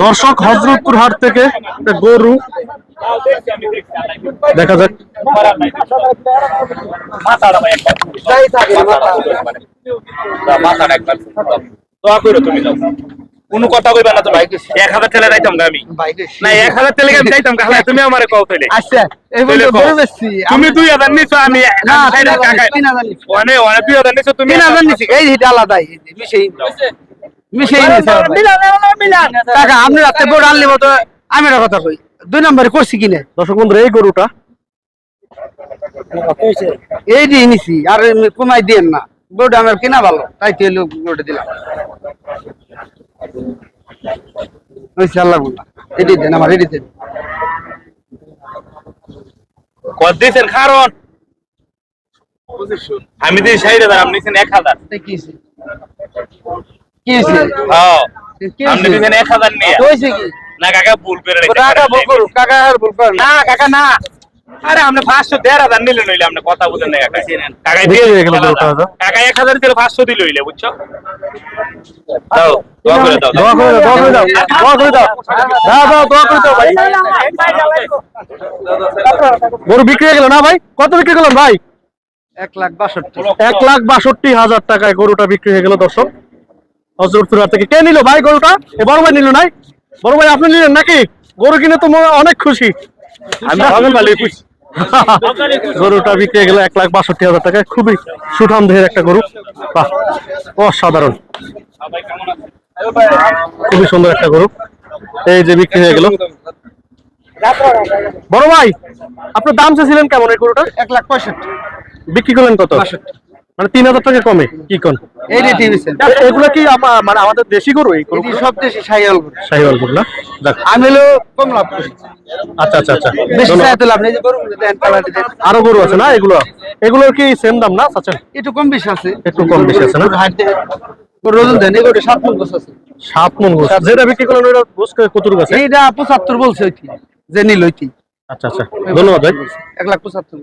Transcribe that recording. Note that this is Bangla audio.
দর্শক হজরতপুর হাট থেকে গরু দেখা যাক। যাও কোনো কথা কইবা না তো ভাই এক হাজার ঠেলে যাইতাম গা আমি না এক হাজার আমি যাইতাম তুমি আমারে কও আচ্ছা দুই হাজার নিছো। আমি নিছি। অনেক অনেক দুই হাজার নিছো তুমি তিন হাজার নিছি এই এটা আলাদাই মিশেই মিশেই টাকা আপনি রাতে বোর্ড আনলি মতো আমি একটা কথা কই দুই নম্বরে করছি কিনে দর্শক এই গরুটা এই দিয়ে নিছি আর কমাই দিয়েন না। বোর্ড আমার কিনা ভালো তাই তো বোর্ডে দিলাম। ওই আল্লাহ বললাম এটি দেন আমার এটি দেন। কত কারণ আমি দিই ষাট হাজার আপনি এক হাজার। কি হইছে? হ্যাঁ। আপনি হয়েছে? দিয়েছেন এক হাজার কি? না কাকা ভুল করে রেখেছেন। কাকা ভুল করুক কাকা আর ভুল করেন না কাকা না। আরে আপনি পাঁচশো দেড় হাজার নিলে নইলে আপনি কথা বুঝেন না কাকা। কাকা দিয়ে বিক্রি গেল দিল গরুটা, দাদা। কাকা এক হাজার দিলে পাঁচশো দিল হইলে বুঝছ? দাও দাও দোয়া করে দাও দোয়া করে দাও দোয়া করে দাও। দাও দাও দোয়া করে দাও ভাই। গরু বিক্রি হয়ে গেল না ভাই? কত বিক্রি করলেন ভাই? এক লাখ বাষট্টি। এক লাখ বাষট্টি হাজার টাকায় গরুটা বিক্রি হয়ে গেল দর্শক। হজরতপুর থেকে। কে নিল ভাই গরুটা? এ বড় ভাই নিল নাই? বড় ভাই আপনি নিলেন নাকি? গরু কিনে তো মনে অনেক খুশি। গরুটা বিক্রি হয়ে গেল এক লাখ বাষট্টি হাজার টাকায় খুবই সুঠাম দেহের একটা গরু। বাহ অসাধারণ। খুবই সুন্দর একটা গরু। এই যে বিক্রি হয়ে গেল। বড় ভাই আপনার দাম চেয়েছিলেন কেমন এই গরুটা এক লাখ পঁয়ষট্টি। বিক্রি করলেন কত? মানে তিন হাজার টাকা কমে কি কোন? এগুলো কি মানে আমাদের দেশি গরু এই গরু এটি সব দেশে সাইকেল গরু। শাহিওয়াল গরু না? আমি হলো কম লাভ করি। আচ্ছা আচ্ছা আচ্ছা। বেশি ধন্যবাদ। চাইতে লাভ নেই যে গরু দেন কালারটি দেন। আরও গরু আছে না এগুলো? এগুলোর কি সেম দাম না আচ্ছা একটু কম বেশি আছে। একটু কম বেশি আছে না? হাট দেন গরু ওজন দেন এগুলো সাত মন গোছ আছে। সাত মন গোস। যেটা বিক্রি করলেন ওইটা গোস কতটুকু আছে? এইটা পঁচাত্তর বলছে ওইটি যে নিল ওইটি। আচ্ছা আচ্ছা। ধন্যবাদ ভাই। এক লাখ পঁচাত্তর